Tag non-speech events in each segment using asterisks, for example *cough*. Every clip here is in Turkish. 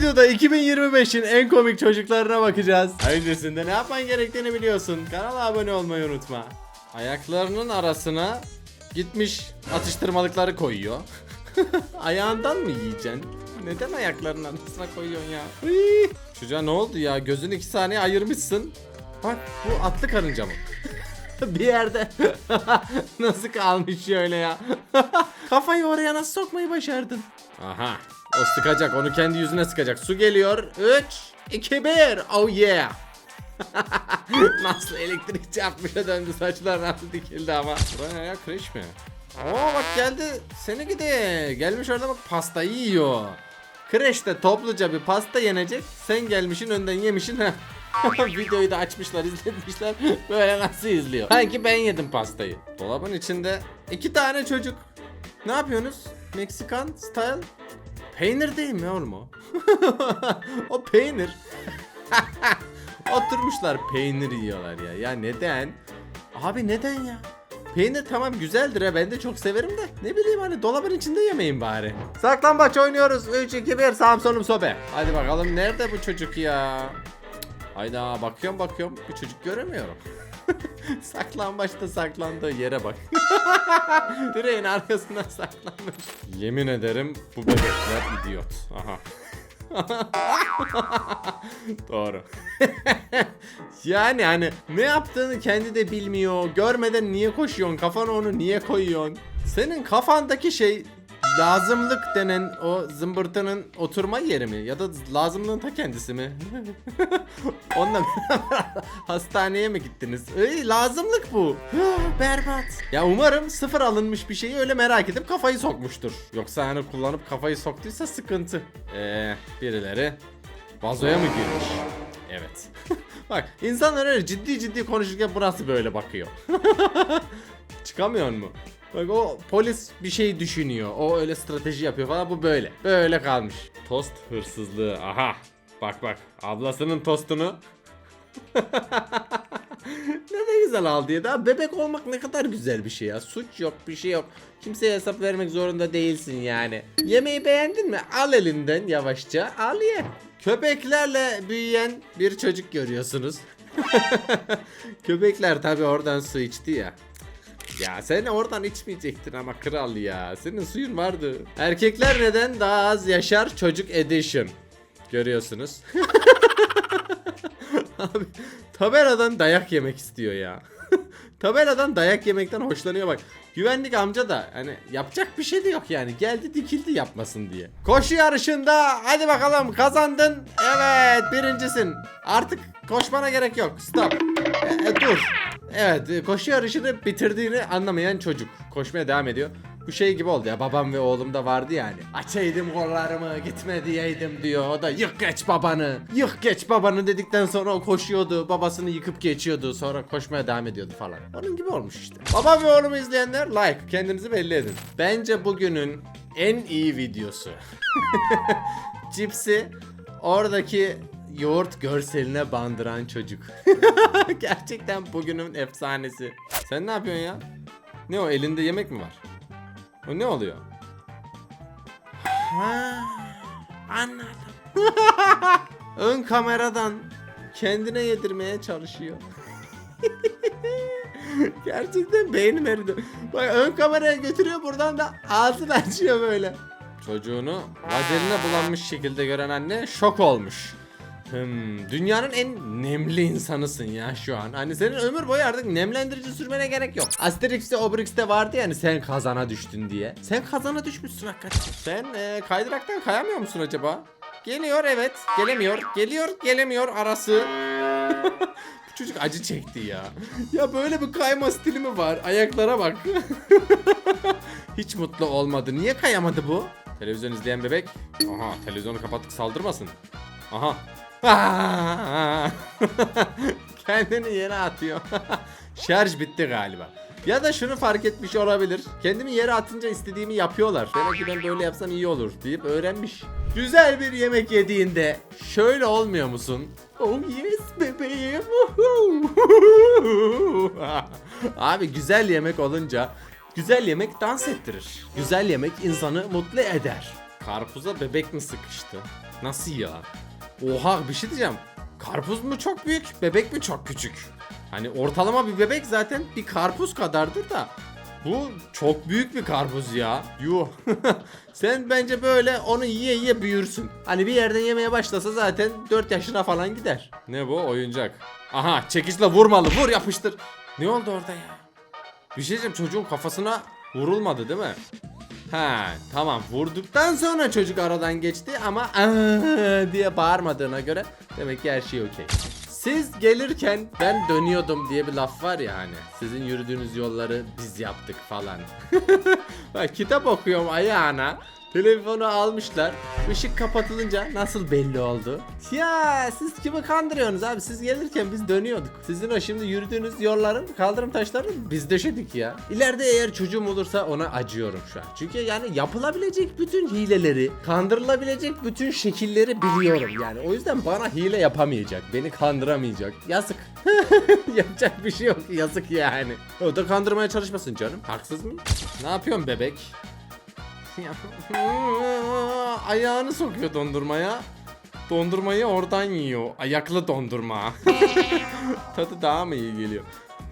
videoda 2025'in en komik çocuklarına bakacağız. Öncesinde ne yapman gerektiğini biliyorsun. Kanala abone olmayı unutma. Ayaklarının arasına gitmiş atıştırmalıkları koyuyor. *laughs* Ayağından mı yiyeceksin? Neden ayaklarının arasına koyuyorsun ya? Hıy! Çocuğa ne oldu ya? Gözünü iki saniye ayırmışsın. Bak bu atlı karınca mı? *laughs* bir yerde *laughs* nasıl kalmış şöyle ya? Kafayı oraya nasıl sokmayı başardın? Aha. O sıkacak. Onu kendi yüzüne sıkacak. Su geliyor. 3 2 1. Oh yeah. *laughs* nasıl elektrik çarpmışa döndü saçlar nasıl dikildi ama. Buraya ya kreş mi? Oo bak geldi. Seni gidi. Gelmiş orada bak pastayı yiyor. Kreşte topluca bir pasta yenecek. Sen gelmişin önden yemişin. heh. *laughs* Videoyu da açmışlar izletmişler. Böyle nasıl izliyor? Sanki ben yedim pastayı. Dolabın içinde iki tane çocuk. Ne yapıyorsunuz? Meksikan style. Peynir değil mi oğlum o? *laughs* o peynir. *laughs* Oturmuşlar peynir yiyorlar ya. Ya neden? Abi neden ya? Peynir tamam güzeldir ha ben de çok severim de ne bileyim hani dolabın içinde yemeyin bari. Saklambaç oynuyoruz 3 2 1 Samsun'um sobe. Hadi bakalım nerede bu çocuk ya? Hayda bakıyorum bakıyorum bir çocuk göremiyorum. *laughs* Saklambaçta saklandığı yere bak. *laughs* Direğin arkasına saklanmış. Yemin ederim bu bebekler idiot. Aha. *laughs* Doğru. yani hani ne yaptığını kendi de bilmiyor. Görmeden niye koşuyorsun? Kafana onu niye koyuyorsun? Senin kafandaki şey lazımlık denen o zımbırtının oturma yeri mi? Ya da lazımlığın ta kendisi mi? *laughs* Onunla *laughs* hastaneye mi gittiniz? Ey lazımlık bu. *gasps* Berbat. Ya umarım sıfır alınmış bir şeyi öyle merak edip kafayı sokmuştur. Yoksa hani kullanıp kafayı soktuysa sıkıntı. Eee birileri vazoya mı girmiş? Evet. *laughs* Bak insanlar öyle ciddi ciddi konuşurken burası böyle bakıyor. Çıkamıyor mu? Bak o polis bir şey düşünüyor. O öyle strateji yapıyor falan. Bu böyle. Böyle kalmış. Tost hırsızlığı. Aha. Bak bak. Ablasının tostunu. *laughs* ne de güzel aldı ya. Daha bebek olmak ne kadar güzel bir şey ya. Suç yok bir şey yok. Kimseye hesap vermek zorunda değilsin yani. Yemeği beğendin mi? Al elinden yavaşça. Al ye. Köpeklerle büyüyen bir çocuk görüyorsunuz. *laughs* Köpekler tabi oradan su içti ya. Ya sen oradan içmeyecektin ama kral ya. Senin suyun vardı. Erkekler neden daha az yaşar çocuk edition. Görüyorsunuz. *laughs* Abi tabeladan dayak yemek istiyor ya. *laughs* tabeladan dayak yemekten hoşlanıyor bak. Güvenlik amca da hani yapacak bir şey de yok yani. Geldi dikildi yapmasın diye. Koşu yarışında hadi bakalım kazandın. Evet birincisin. Artık koşmana gerek yok. Stop. E, e, dur. Evet e, koşu yarışını bitirdiğini anlamayan çocuk. Koşmaya devam ediyor. Bu şey gibi oldu ya babam ve oğlum da vardı yani. Açaydım kollarımı gitme diyeydim diyor. O da yık geç babanı. Yık geç babanı dedikten sonra o koşuyordu. Babasını yıkıp geçiyordu. Sonra koşmaya devam ediyordu falan. Onun gibi olmuş işte. Babam ve oğlumu izleyenler like. Kendinizi belli edin. Bence bugünün en iyi videosu. *laughs* Cipsi oradaki yoğurt görseline bandıran çocuk. *laughs* *laughs* Gerçekten bugünün efsanesi. Sen ne yapıyorsun ya? Ne o elinde yemek mi var? O ne oluyor? Ha, anladım. *laughs* Ön kameradan kendine yedirmeye çalışıyor. *laughs* Gerçekten beynim eridi. Bak ön kameraya götürüyor buradan da ağzını açıyor böyle. Çocuğunu vazeline bulanmış şekilde gören anne şok olmuş. Hmm, dünyanın en nemli insanısın ya şu an. Hani senin ömür boyu artık nemlendirici sürmene gerek yok. Asterix'te Obelix'te vardı yani sen kazana düştün diye. Sen kazana düşmüşsün hakikaten. Sen e, kaydıraktan kayamıyor musun acaba? Geliyor evet. Gelemiyor. Geliyor gelemiyor arası. *laughs* Bu çocuk acı çekti ya. Ya böyle bir kayma stili mi var? Ayaklara bak. *laughs* Hiç mutlu olmadı. Niye kayamadı bu? Televizyon izleyen bebek. Aha televizyonu kapattık saldırmasın. Aha. *laughs* Kendini yere atıyor. *laughs* Şarj bitti galiba. Ya da şunu fark etmiş olabilir. Kendimi yere atınca istediğimi yapıyorlar. Demek ki ben böyle yapsam iyi olur deyip öğrenmiş. Güzel bir yemek yediğinde şöyle olmuyor musun? Oh yes bebeğim. *laughs* Abi güzel yemek olunca güzel yemek dans ettirir. Güzel yemek insanı mutlu eder. Karpuza bebek mi sıkıştı? Nasıl ya? Oha bir şey diyeceğim. Karpuz mu çok büyük, bebek mi çok küçük? Hani ortalama bir bebek zaten bir karpuz kadardır da. Bu çok büyük bir karpuz ya. Yuh. *laughs* Sen bence böyle onu yiye yiye büyürsün. Hani bir yerden yemeye başlasa zaten 4 yaşına falan gider. Ne bu? Oyuncak. Aha çekiçle vurmalı. Vur yapıştır. Ne oldu orada ya? Bir şey diyeceğim çocuğun kafasına vurulmadı değil mi? Ha tamam vurduktan sonra çocuk aradan geçti ama diye bağırmadığına göre demek ki her şey okey. Siz gelirken ben dönüyordum diye bir laf var ya hani. Sizin yürüdüğünüz yolları biz yaptık falan. *laughs* Bak kitap okuyorum ayağına. Telefonu almışlar. Işık kapatılınca nasıl belli oldu? Ya siz kimi kandırıyorsunuz abi? Siz gelirken biz dönüyorduk. Sizin o şimdi yürüdüğünüz yolların, kaldırım taşlarını biz döşedik ya. İleride eğer çocuğum olursa ona acıyorum şu an. Çünkü yani yapılabilecek bütün hileleri, kandırılabilecek bütün şekilleri biliyorum yani. O yüzden bana hile yapamayacak, beni kandıramayacak. Yazık. *laughs* Yapacak bir şey yok. Yazık yani. O da kandırmaya çalışmasın canım. Haksız mıyım? Ne yapıyorsun bebek? *laughs* *laughs* Ayağını sokuyor dondurmaya. Dondurmayı oradan yiyor. Ayaklı dondurma. *laughs* Tadı daha mı iyi geliyor?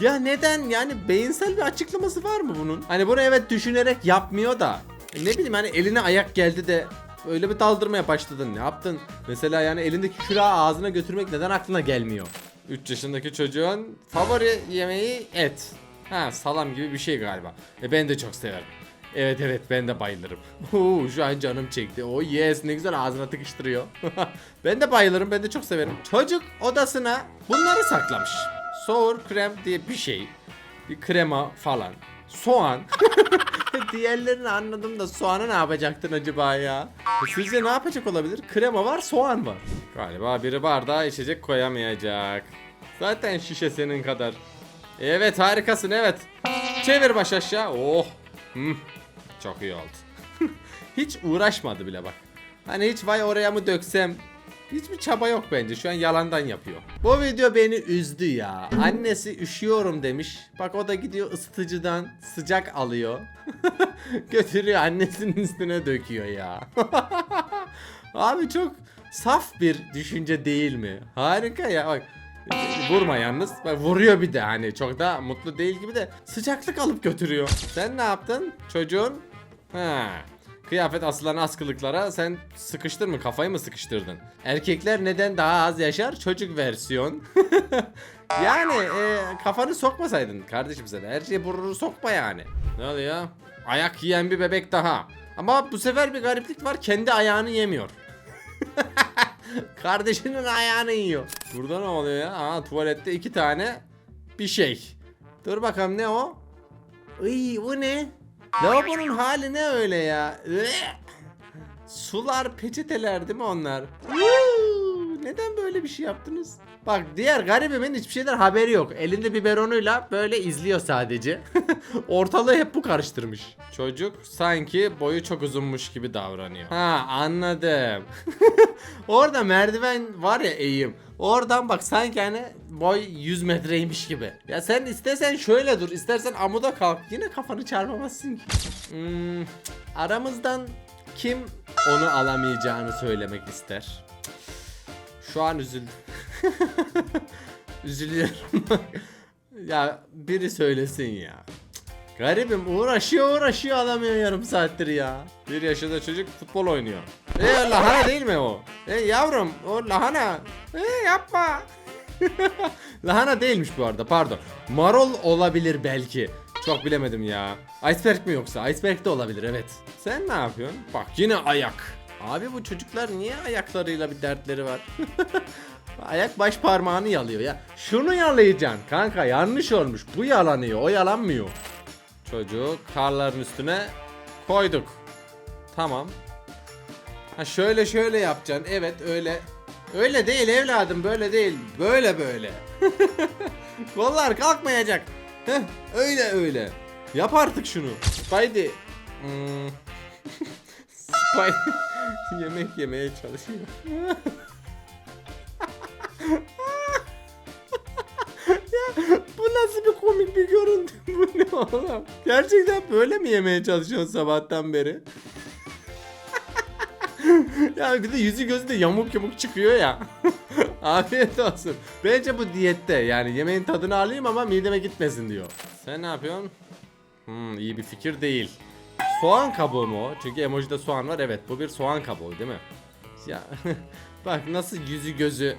Ya neden? Yani beyinsel bir açıklaması var mı bunun? Hani bunu evet düşünerek yapmıyor da. Ne bileyim hani eline ayak geldi de öyle bir daldırmaya başladın. Ne yaptın? Mesela yani elindeki külahı ağzına götürmek neden aklına gelmiyor? 3 yaşındaki çocuğun favori yemeği et. Ha salam gibi bir şey galiba. E ben de çok severim. Evet evet ben de bayılırım. *laughs* Oo, şu an canım çekti. O yes ne güzel ağzına tıkıştırıyor. *laughs* ben de bayılırım ben de çok severim. Çocuk odasına bunları saklamış. Sour krem diye bir şey. Bir krema falan. Soğan. *laughs* Diğerlerini anladım da soğanı ne yapacaktın acaba ya? Sizce ne yapacak olabilir? Krema var, soğan var. Galiba biri bardağa içecek koyamayacak. Zaten şişe senin kadar. Evet harikasın evet. Çevir baş aşağı. Oh. Hmm. Çok iyi oldu. *laughs* hiç uğraşmadı bile bak. Hani hiç vay oraya mı döksem Hiçbir çaba yok bence. Şu an yalandan yapıyor. Bu video beni üzdü ya. Annesi üşüyorum demiş. Bak o da gidiyor ısıtıcıdan sıcak alıyor. *laughs* Götürüyor annesinin üstüne döküyor ya. *laughs* Abi çok saf bir düşünce değil mi? Harika ya bak. Vurma yalnız. Bak vuruyor bir de hani çok da mutlu değil gibi de sıcaklık alıp götürüyor. Sen ne yaptın çocuğun? Ha. Kıyafet asılan askılıklara sen sıkıştır mı kafayı mı sıkıştırdın? Erkekler neden daha az yaşar? Çocuk versiyon. *laughs* yani e, kafanı sokmasaydın kardeşim sen. Her şeye burnunu sokma yani. Ne oluyor? Ayak yiyen bir bebek daha. Ama bu sefer bir gariplik var. Kendi ayağını yemiyor. *laughs* Kardeşinin ayağını yiyor. Burada ne oluyor ya? Aa tuvalette iki tane bir şey. Dur bakalım ne o? Iy bu ne? Lavabonun hali ne öyle ya? Sular peçeteler değil mi onlar? Neden böyle bir şey yaptınız? Bak diğer garibimin hiçbir şeyden haberi yok. Elinde biberonuyla böyle izliyor sadece. *laughs* Ortalığı hep bu karıştırmış. Çocuk sanki boyu çok uzunmuş gibi davranıyor. Ha anladım. *laughs* Orada merdiven var ya eğim. Oradan bak sanki hani boy 100 metreymiş gibi. Ya sen istesen şöyle dur, istersen amuda kalk. Yine kafanı çarpamazsın ki. Hmm, aramızdan kim onu alamayacağını söylemek ister? Şu an üzüldüm. *laughs* Üzülüyorum. *laughs* ya biri söylesin ya. Garibim uğraşıyor uğraşıyor alamıyor yarım saattir ya. Bir yaşında çocuk futbol oynuyor. E lahana değil mi o? E yavrum o lahana. E yapma. *laughs* lahana değilmiş bu arada pardon. Marol olabilir belki. Çok bilemedim ya. Iceberg mi yoksa? Iceberg de olabilir evet. Sen ne yapıyorsun? Bak yine ayak. Abi bu çocuklar niye ayaklarıyla bir dertleri var? *laughs* Ayak baş parmağını yalıyor ya. Şunu yalayacaksın kanka yanlış olmuş. Bu yalanıyor o yalanmıyor. Çocuğu karların üstüne koyduk. Tamam. Ha şöyle şöyle yapacaksın. Evet öyle. Öyle değil evladım böyle değil. Böyle böyle. *laughs* Kollar kalkmayacak. Heh, öyle öyle. Yap artık şunu. Spidey. Hmm. *laughs* Spidey *laughs* yemek yemeye çalışıyor. *laughs* ya bu nasıl bir komik bir görüntü *laughs* bu ne oğlum? Gerçekten böyle mi yemeye çalışıyorsun sabahtan beri? ya bir de yüzü gözü de yamuk yamuk çıkıyor ya. Afiyet olsun. Bence bu diyette yani yemeğin tadını alayım ama mideme gitmesin diyor. Sen ne yapıyorsun? Hmm, iyi bir fikir değil. Soğan kabuğu mu o? Çünkü emojide soğan var. Evet bu bir soğan kabuğu değil mi? Ya *laughs* bak nasıl yüzü gözü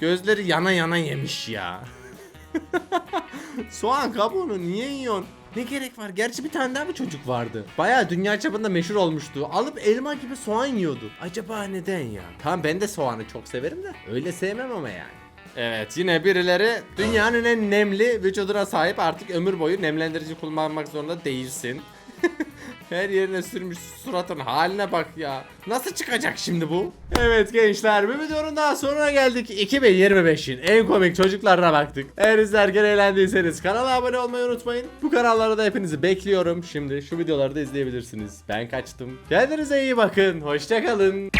gözleri yana yana yemiş ya. *laughs* Soğan kabuğunu niye yiyorsun? Ne gerek var? Gerçi bir tane daha bir çocuk vardı. Bayağı dünya çapında meşhur olmuştu. Alıp elma gibi soğan yiyordu. Acaba neden ya? Tamam ben de soğanı çok severim de. Öyle sevmem ama yani. Evet yine birileri dünyanın en nemli vücuduna sahip artık ömür boyu nemlendirici kullanmak zorunda değilsin. *laughs* Her yerine sürmüş suratın haline bak ya. Nasıl çıkacak şimdi bu? Evet gençler bir videonun daha sonuna geldik. 2025'in en komik çocuklarına baktık. Eğer izlerken eğlendiyseniz kanala abone olmayı unutmayın. Bu kanallarda da hepinizi bekliyorum. Şimdi şu videoları da izleyebilirsiniz. Ben kaçtım. Kendinize iyi bakın. Hoşçakalın.